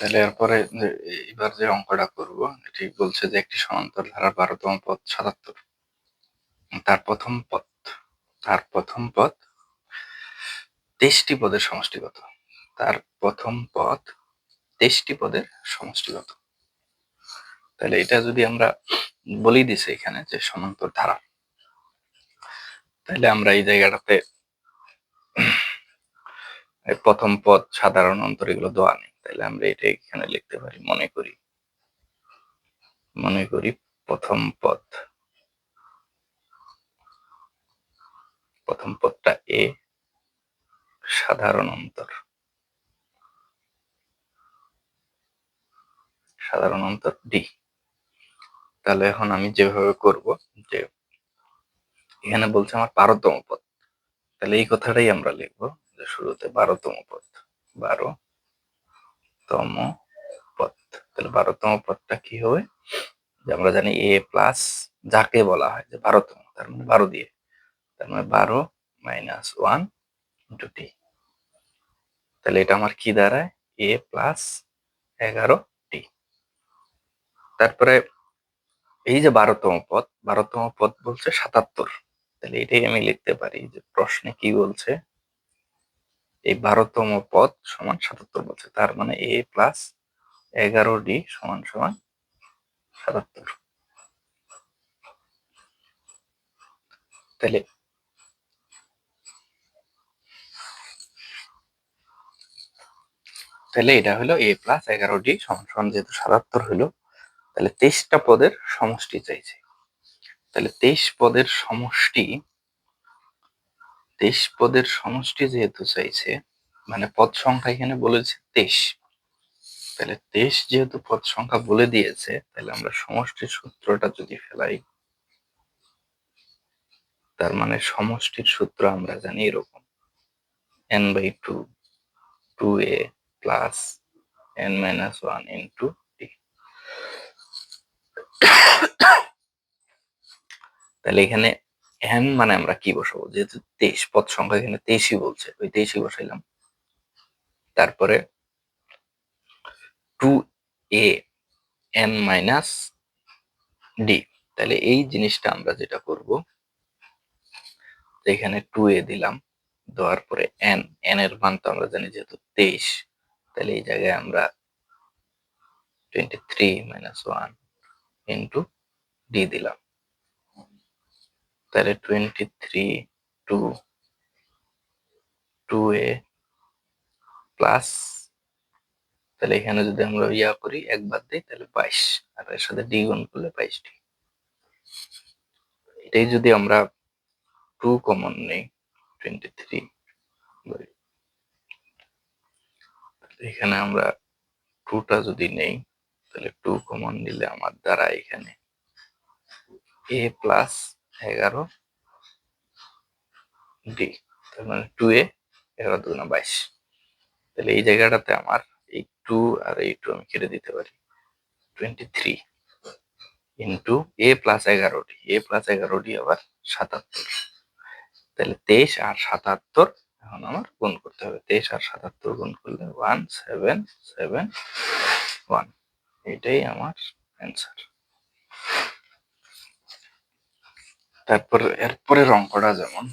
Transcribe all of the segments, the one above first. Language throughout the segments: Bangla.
তাহলে এরপরে এবার যে অঙ্কটা করব, এটি বলছে যে একটি সমান্তর ধারার বারোতম পথ সাতাত্তর। তার প্রথম পথ তার প্রথম পথ তেইশটি পদের সমষ্টিগত। তার প্রথম পথ তেইশটি পদের সমষ্টিগত। তাহলে এটা যদি আমরা বলি দিছে এখানে যে সমান্তর ধারা, তাহলে আমরা এই জায়গাটাতে প্রথম পদ সাধারণ অন্তর এগুলো দেওয়া নেই। তাহলে আমরা এটা এখানে লিখতে পারি। মনে করি। মনে করি প্রথম পদ। প্রথম পদটা এ, সাধারণ অন্তর। সাধারণ অন্তর ডি। তাহলে এখন আমি যেভাবে করব যে, এখানে বলছে আমার বারোতম পদ। তাহলে এই কথাটাই আমরা লিখব যে শুরুতে বারোতম পদ। বারো তম পদ। তাহলে বারোতম পদটা কি হবে? যে আমরা জানি এ প্লাস যাকে বলা হয়, যে বারোতম, তার মানে বারো দিয়ে। তার মানে বারো মাইনাস ওয়ান ইন্টু টি তাহলে এটা আমার কি দাঁড়ায়? এ প্লাস এগারো টি তারপরে এই যে বারোতম পদ বারোতম পদ বলছে সাতাত্তর। তাহলে এটাই আমি লিখতে পারি যে প্রশ্নে কি বলছে? এই বারোতম পদ সমান সাতাত্তর বলছে। তার মানে এ প্লাস এগারো ডি সমান সমান সাতাত্তর। তাহলে তাহলে এটা হলো এ প্লাস এগারো ডি সমান সমান যেহেতু সাতাত্তর হলো, তাহলে তেইশটা পদের সমষ্টি চাইছে। তাহলে তেইশ পদের সমষ্টি তেইশ পদের সমষ্টি যেহেতু চাইছে মানে পদ সংখ্যা এখানে বলেছে তেইশ তাহলে তেইশ যেহেতু পদ সংখ্যা বলে দিয়েছে, তাহলে আমরা সমষ্টির সূত্রটা যদি ফেলাই, তার মানে সমষ্টির সূত্র আমরা জানি এরকম। N by two two A plus N minus one into T তাহলে এখানে এন মানে আমরা কি বসাবো? যেহেতু তেইশ পদ সংখ্যা এখানে তেইশই বলছে, ওই তেইশই বসাইলাম। তারপরে two A N minus D তাহলে এই জিনিসটা আমরা যেটা করব, এখানে টু এ দিলাম, দেওয়ার পরে এন এন এর মান তো আমরা জানি যেহেতু তেইশ, তাহলে এই জায়গায় আমরা twenty three minus one into D দিলাম। তাহলে twenty three two two A plus তাহলে এখানে যদি আমরা ইয়া করি একবার দিই, তাহলে বাইশ। আর এর সাথে ডি গুণ করলে বাইশটি এটাই যদি আমরা টু কমন নেই টোয়েন্টি থ্রি এখানে আমরা টুটা যদি নেই, তাহলে টু কমন নিলে আমার দ্বারা এখানে এ প্লাস এগারো। ডি তার মানে টু এ এগারো দুগুণা বাইশ। তাহলে এই জায়গাটাতে আমার এই টু আর এই টু আমি কেটে দিতে পারি। Twenty three into A plus এগারোটি এ প্লাস এগারোটি আবার সাতাত্তর। তাহলে তেইশ আর সাতাত্তর এখন আমার গুণ করতে হবে। তেইশ আর সাতাত্তর গুণ করলে ওয়ান সেভেন সেভেন ওয়ান এটাই আমার অ্যান্সার তারপর এরপরের অঙ্কটা যেমন।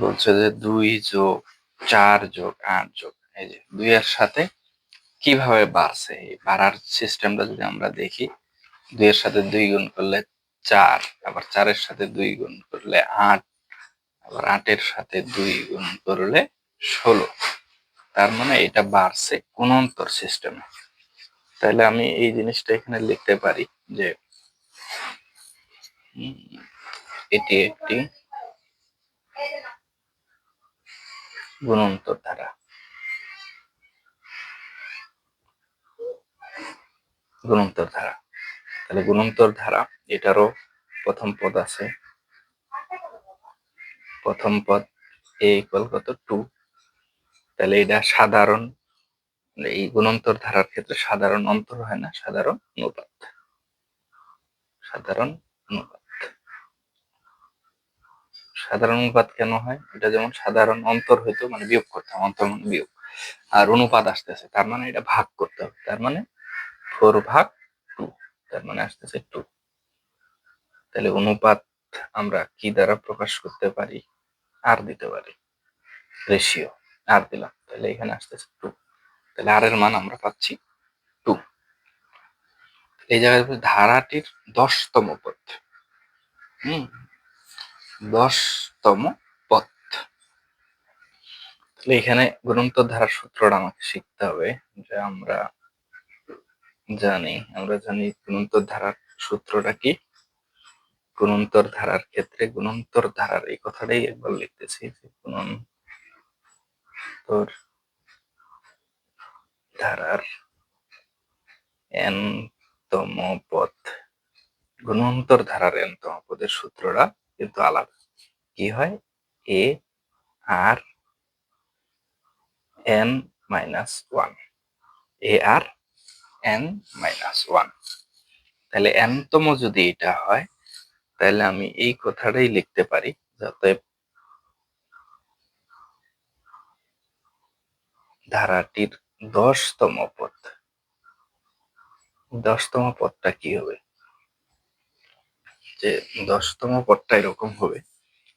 বলছে যে দুই যোগ, চার যোগ, আট যোগ। এই যে দুই এর সাথে কীভাবে বাড়ছে? এই বাড়ার সিস্টেমটা যদি আমরা দেখি দুই এর সাথে দুই গুণ করলে চার, আবার চারের সাথে দুই গুণ করলে আট, আবার আটের সাথে দুই গুণ করলে ষোলো। তার মানে এটা বাড়ছে কোন অন্তর সিস্টেমে তাহলে আমি এই জিনিসটা এখানে লিখতে পারি যে এটি একটি গুণন্তর ধারা। গুণন্তর ধারা। তাহলে গুণন্তর ধারা, এটারও প্রথম পদ আছে। প্রথম পদ এ ইকুয়াল কত? টু তাহলে এটা সাধারণ, এই গুণন্তর ধারার ক্ষেত্রে সাধারণ অন্তর হয় না, সাধারণ অনুপাত। সাধারণ অনুপাত। সাধারণ অনুপাত কেন হয়? এটা যেমন সাধারণ অন্তর হইতো মানে বিয়োগ করতাম, অন্তর মানে বিয়োগ। আর অনুপাত আসতেছে, তার মানে এটা ভাগ করতে হবে। তার মানে ফোর ভাগ টু তার মানে আসতেছে টু তাহলে অনুপাত আমরা কি দ্বারা প্রকাশ করতে পারি? আর দিতে পারি। রেশিও আর দিলাম। তাহলে এখানে আসতেছে টু তাহলে আর এর মান আমরা পাচ্ছি টু এই জায়গায় ধারাটির দশতম পথ হম? দশতম পথ। তাহলে এখানে গুণন্তর ধারার সূত্রটা আমাকে শিখতে হবে যে আমরা জানি আমরা জানি গুণন্তর ধারার সূত্রটা কি। গুণন্তর ধারার ক্ষেত্রে গুণন্তর ধারার এই কথাটাই একবার লিখতেছি যে গুণন্তর ধারার এন তম পদ গুণন্তর ধারার এন তম পদের সূত্রটা কিন্তু আলাদা। কি হয়? A R N minus one A R N minus one তাহলে এনতম যদি এটা হয়, তাহলে আমি এই কথাটাই লিখতে পারি যাতে ধারাটির দশতম পদ। দশতম পদটা কি হবে? যে দশতম পদটা এরকম হবে।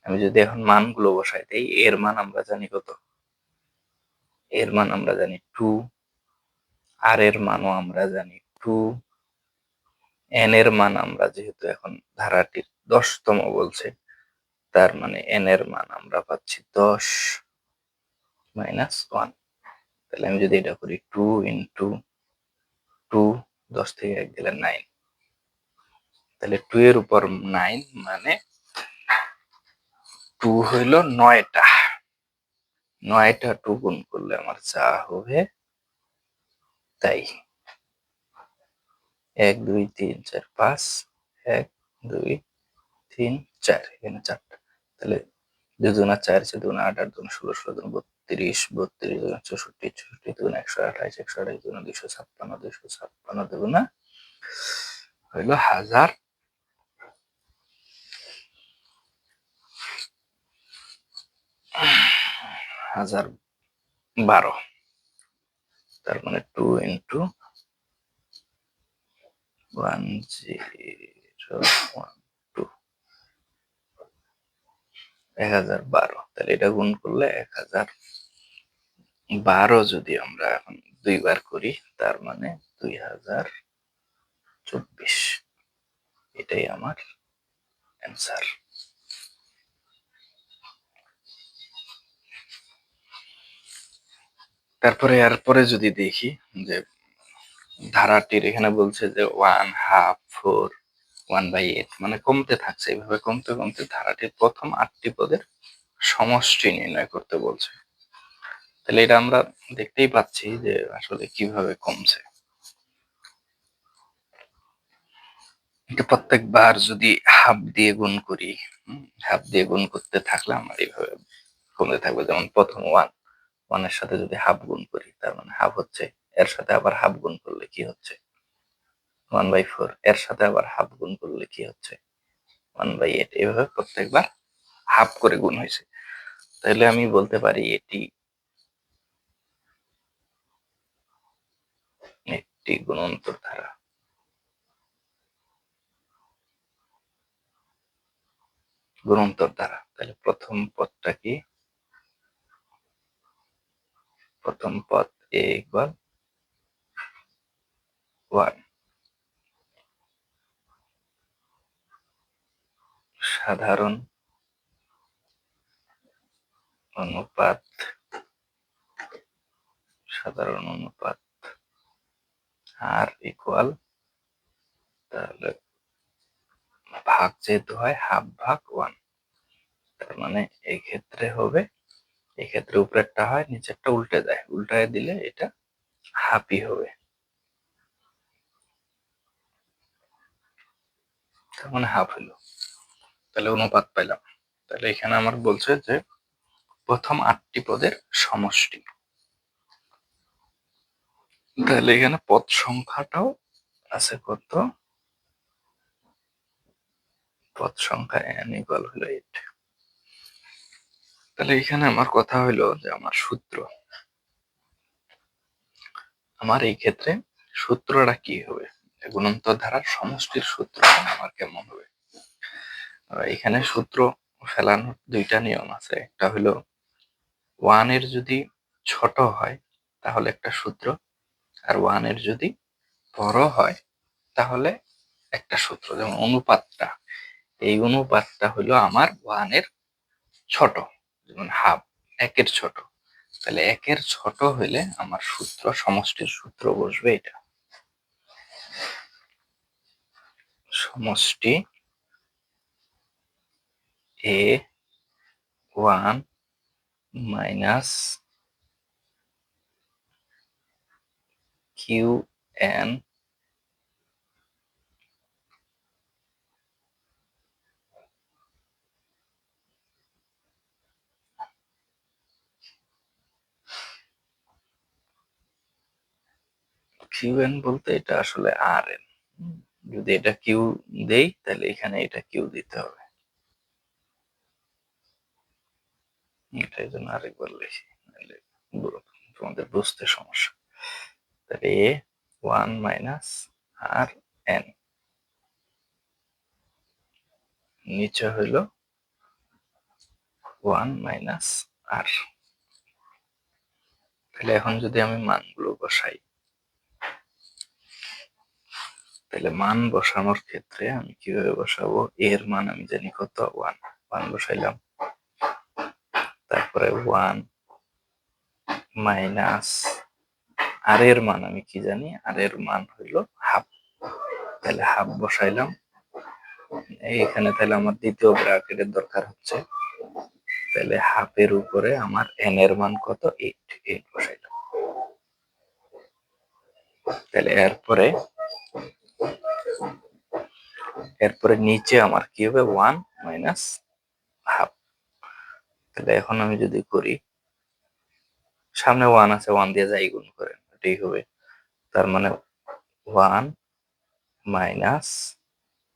আমি যদি এখন মানগুলো বসাই দেই, এর মান আমরা জানি কত? এর মান আমরা জানি টু, আর এর মানও আমরা জানি টু। এন এর মান আমরা যেহেতু এখন ধারাটির দশতম বলছে, তার মানে এন এর মান আমরা পাচ্ছি দশ মাইনাস ওয়ান। তাহলে আমি যদি এটা করি টু ইন্টু টু, দশ থেকে এক গেলে নাইন। তাহলে টু এর উপর নাইন মানে টু হইল নয়টা। নয়টা টু গুণ করলে আমার যা হবে তাই। এক, দুই, তিন, চার, পাঁচ, এক, দুই, তিন, চার, এখানে চারটা। তাহলে দুজনা চার আছে দুগুণা আট আট দুগুণা ষোলো ষোলো দুগুণ বত্রিশ বত্রিশ দুগুণা চৌষট্টি চৌষট্টি দুগুণা একশো আঠাইশ একশো আঠাইশ দুগুণা দুইশো ছাপ্পান্ন দুইশো ছাপ্পান্ন দুগুণা হইল হাজার হাজার বারো। তার মানে two into one zero one two এক হাজার বারো। তাহলে এটা গুণ করলে এক হাজার বারো যদি আমরা এখন দুইবার করি, তার মানে দুই হাজার চব্বিশ। এটাই আমার অ্যান্সার তারপরে এরপরে যদি দেখি যে ধারাটির এখানে বলছে যে one half four one by eight মানে কমতে থাকছে এইভাবে কমতে কমতে ধারাটির প্রথম আটটি পদের সমষ্টি নির্ণয় করতে বলছে। তাহলে এটা আমরা দেখতেই পাচ্ছি যে আসলে কীভাবে কমছে। প্রত্যেকবার যদি হাফ দিয়ে গুণ করি হাফ দিয়ে গুণ করতে থাকলে আমার এইভাবে কমতে থাকবে। যেমন প্রথম ওয়ান ওয়ানের সাথে যদি হাফ গুণ করি, তার মানে হাফ হচ্ছে, এর সাথে আবার হাফ গুণ করলে কি হচ্ছে? ওয়ান বাই ফোর এর সাথে আবার হাফ গুণ করলে কি হচ্ছে? ওয়ান বাই এইট এভাবে প্রত্যেকবার হাফ করে গুণ হয়েছে। তাহলে আমি বলতে পারি এটি একটি গুণন্তর ধারা। গুণন্তর ধারা। তাহলে প্রথম পদটা কি? প্রথম পদ এ ইকুয়াল ওয়ান। সাধারণ অনুপাত সাধারণ অনুপাত আর ইকুয়াল, তাহলে ভাগ যেহেতু হয়, হাফ ভাগ ওয়ান। তার মানে এই ক্ষেত্রে হবে এই ক্ষেত্রে উপরেরটা হয়, নিচেরটা উল্টে যায় উল্টায় দিলে এটা হাফই হবে। মানে হাফ হলো। তাহলে অনুপাত পাইলাম তাহলে এখানে আমার বলছে যে প্রথম আটটি পদের সমষ্টি। তাহলে এখানে পদ সংখ্যাটাও আছে কত? পদ সংখ্যা এন হলো এইট তাহলে এখানে আমার কথা হলো যে আমার সূত্র। আমার এই ক্ষেত্রে সূত্রটা কি হবে? গুণোত্তর ধারার সমষ্টির সূত্র আমার কেমন হবে? এখানে সূত্র ফেলানোর দুইটা নিয়ম আছে। একটা হলো ওয়ানের যদি ছোট হয়, তাহলে একটা সূত্র। আর ওয়ানের যদি বড় হয়, তাহলে একটা সূত্র। যেমন অনুপাতটা। এই অনুপাতটা হলো আমার ওয়ানের ছোট। যেমন হাফ একের ছোট। তাহলে একের ছোট হইলে আমার সূত্র, সমষ্টির সূত্র বসবে এটা। সমষ্টি A one minus Q N Q N বলতে এটা আসলে আর এন যদি এটা কিউ দেই তাহলে এখানে এটা কিউ দিতে হবে। এটার জন্য আরেকবার লিখি তোমাদের বুঝতে সমস্যা। তাহলে A one minus R N নিচে হইল ওয়ান মাইনাস আর তাহলে এখন যদি আমি মানগুলো বসাই তাহলে মান বসানোর ক্ষেত্রে আমি কীভাবে বসাবো? এর মান আমি জানি কত? ওয়ান ওয়ান বসাইলাম। তারপরে ওয়ান মাইনাস আর এর মান আমি কি জানি? আর এর মান হইল হাফ তাহলে হাফ বসাইলাম। এইখানে তাহলে আমার দ্বিতীয় ব্র্যাকেটের দরকার হচ্ছে। তাহলে হাফের উপরে আমার এন এর মান কত? এইট এইট বসাইলাম। তাহলে এরপরে এরপরে নিচে আমার কি হবে? ওয়ান মাইনাস হাফ তাহলে এখন আমি যদি করি, সামনে ওয়ান আছে ওয়ান দিয়ে যাই, গুণ করেন এটাই হবে। তার মানে ওয়ান মাইনাস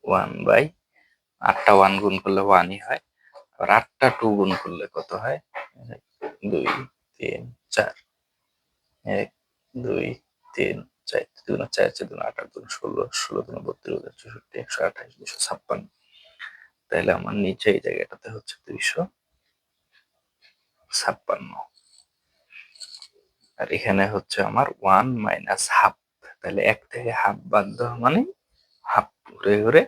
ওয়ান বাই আটটা ওয়ান গুণ করলে ওয়ানই হয়। আর আটটা টু গুণ করলে কত হয়? দুই, তিন, চার। এক, দুই, তিন চার দুগুণ চার চার দুগুণ আট আট দুগুণ ষোলো ষোলো দুগুণ বত্রিশ হাজার চৌষট্টি, একশো আঠাশ দুশো ছাপ্পান্ন। তাহলে আমার নিচে এই জায়গাটাতে হচ্ছে দুইশো ছাপ্পান্ন। আর এখানে হচ্ছে আমার ওয়ান মাইনাস হাফ। তাহলে এক থেকে হাফ বাদ দেওয়া মানে হাফ ঘুরে ঘুরে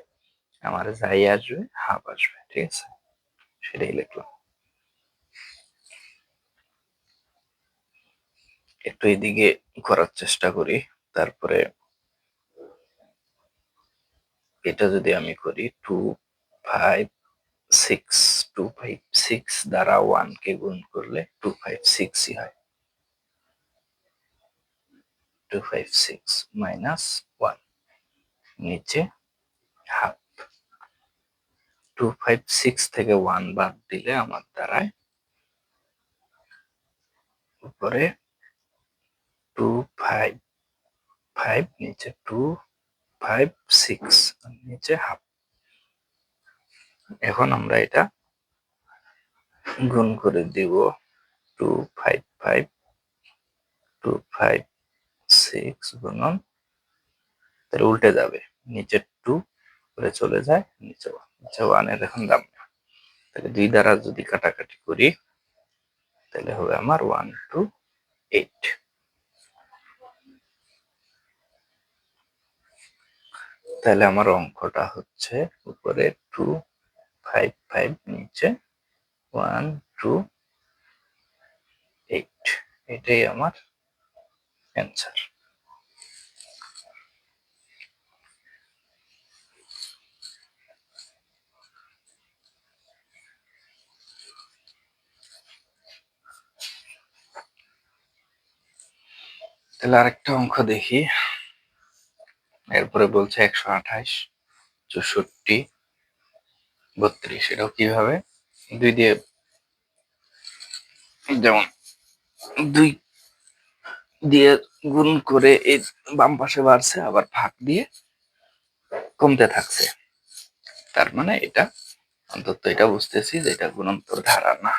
আমার যাই আসবে, হাফ আসবে, ঠিক আছে? সেটাই লিখলাম। একটু এদিকে করার চেষ্টা করি। তারপরে এটা যদি আমি করি two five six two five six দ্বারা ওয়ান কে গুণ করলে টু ফাইভ সিক্সই হয়। Two five six minus one নিচে হাফ টু ফাইভ সিক্স থেকে ওয়ান বাদ দিলে আমার দ্বারায় উপরে টু ফাইভ ফাইভ নিচে টু ফাইভ সিক্স নিচে হাফ এখন আমরা এটা গুণ করে দিব two five five two five six গুণন, তাহলে উল্টে যাবে। নিচে টু করে চলে যায়, নিচে ওয়ান নিচে ওয়ানের এখন দাম। তাহলে দুই দ্বারা যদি কাটাকাটি করি, তাহলে হবে আমার ওয়ান টু এইট তাহলে আমার অঙ্কটা হচ্ছে উপরে টু ফাইভ ফাইভ নিচে ওয়ান টু এইট এটাই আমার অ্যান্সার তাহলে আরেকটা অঙ্ক দেখি। এরপরে বলছে একশো আঠাশ, চৌষট্টি, বত্রিশ। এটাও কীভাবে? দুই দিয়ে যেমন দুই দিয়ে গুণ করে এই বাম পাশে বাড়ছে, আবার ভাগ দিয়ে কমতে থাকছে। তার মানে এটা অন্তত এটা বুঝতেছি যে এটা গুণন্তর ধারা না।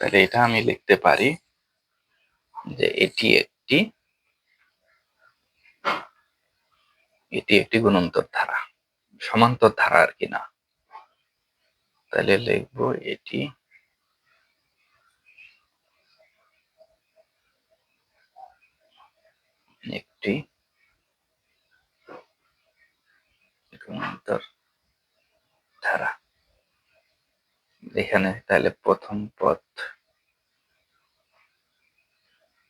তাহলে এটা আমি লিখতে পারি যে এটি একটি এটি একটি গুণন্তর ধারা সমান্তর ধারা আর কি না? তাহলে লিখব এটি একটি গুণন্তর ধারা এখানে তাহলে প্রথম পথ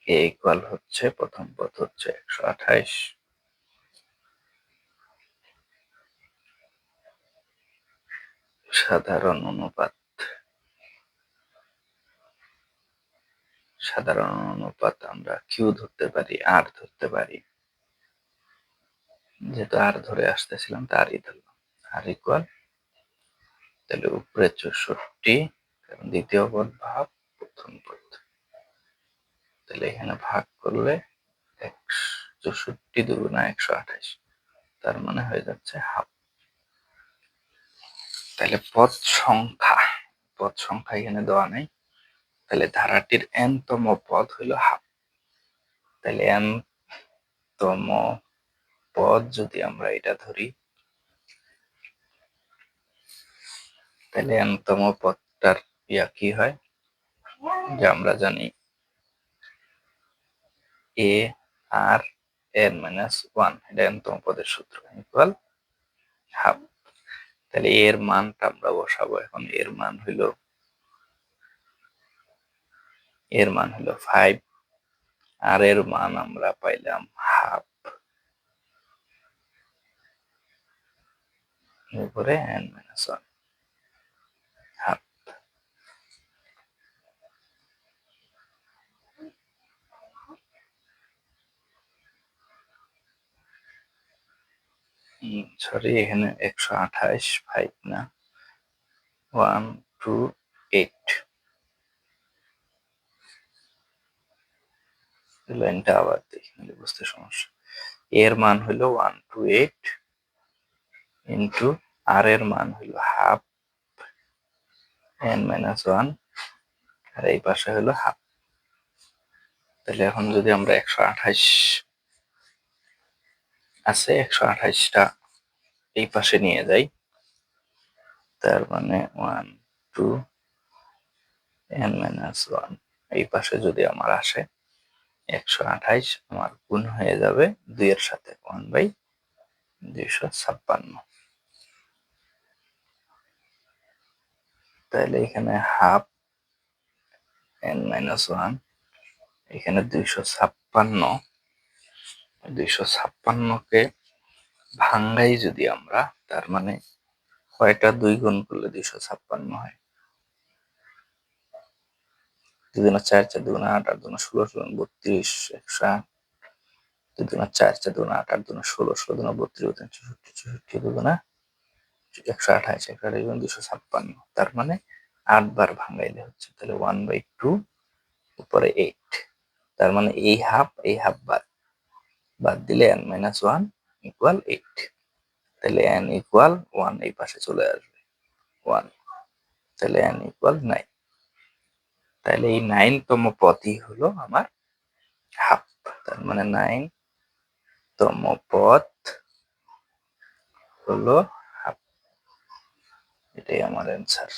এ ইকুয়াল হচ্ছে, প্রথম পথ হচ্ছে একশো আঠাইশ। সাধারণ অনুপাত। সাধারণ অনুপাত আমরা কিউ ধরতে পারি আর ধরতে পারি। যেহেতু আর ধরে আসতেছিলাম, তারই ধরলাম। আর ইকুয়াল তাহলে উপরে চৌষট্টি, কারণ দ্বিতীয় পদ ভাগ, প্রথম পদ। তাহলে এখানে ভাগ করলে একশো চৌষট্টি দুগুণা একশো আঠাশ, তার মানে হয়ে যাচ্ছে হাফ। তাহলে পদ সংখ্যা পদ সংখ্যা এখানে দেওয়া নেই। তাহলে ধারাটির এন তম পদ হইল হাফ তাহলে এন তম পদ যদি আমরা এটা ধরি, তাহলে এন তম পদটার ইয়া কি হয়? যে আমরা জানি A R N minus one এটা এন তম পদের সূত্র ইকুয়াল হাফ তাহলে এর মানটা আমরা বসাবো। এখন এর মান হইল, এর মান হলো ফাইভ আর এর মান আমরা পাইলাম হাফ উপরে N minus one half sorry, এখানে একশো আঠাশ ফাইভ না। ওয়ান টু এইট লাইনটা আবার দেখি বুঝতে সমস্যা। এর মান হলো one two eight into R এর মান হলো হাফ এন মাইনাস ওয়ান আর এই পাশে হলো হাফ তাহলে এখন যদি আমরা একশো আঠাশ আছে, একশো আঠাইশটা এই পাশে নিয়ে যাই। তার মানে one two N minus one এই পাশে যদি আমার আসে, একশো আঠাইশ আমার গুণ হয়ে যাবে দুইয়ের সাথে ওয়ান বাই দুইশো ছাপ্পান্ন। তাহলে এখানে হাফ এন মাইনাস ওয়ান এখানে দুইশো ছাপ্পান্ন। দুইশো ছাপ্পান্নকে ভাঙ্গাই যদি আমরা, তার মানে কয়টা দুই গুণ করলে দুইশো ছাপ্পান্ন হয়? দুগুণা চার চার দুগুণা আট আট দুগুণা ষোলো ষোলো বত্রিশ একশো আট দুগুণা চার চার দুগুণা আট আট। দুগুণা ষোলো ষোলো দুগুণা বত্রিশ বত্রিশ চৌষট্টি চৌষট্টি দুগুণা একশো আঠাশ একশো আঠাশ দুশো ছাপ্পান্ন। তার মানে আট বার ভাঙাইলে হচ্ছে। তাহলে ওয়ান বাই টু উপরে এইট তার মানে এই হাফ এই হাফ বাদ। বাদ দিলে N minus one equal eight তাহলে এন ইকুয়াল ওয়ান এই পাশে চলে আসবে। ওয়ান তাহলে এন ইকুয়াল নাইন তাহলে এই নাইনতম পদই হলো আমার হাফ তার মানে নাইন তম পদ হলো হাফ এটাই আমার অ্যান্সার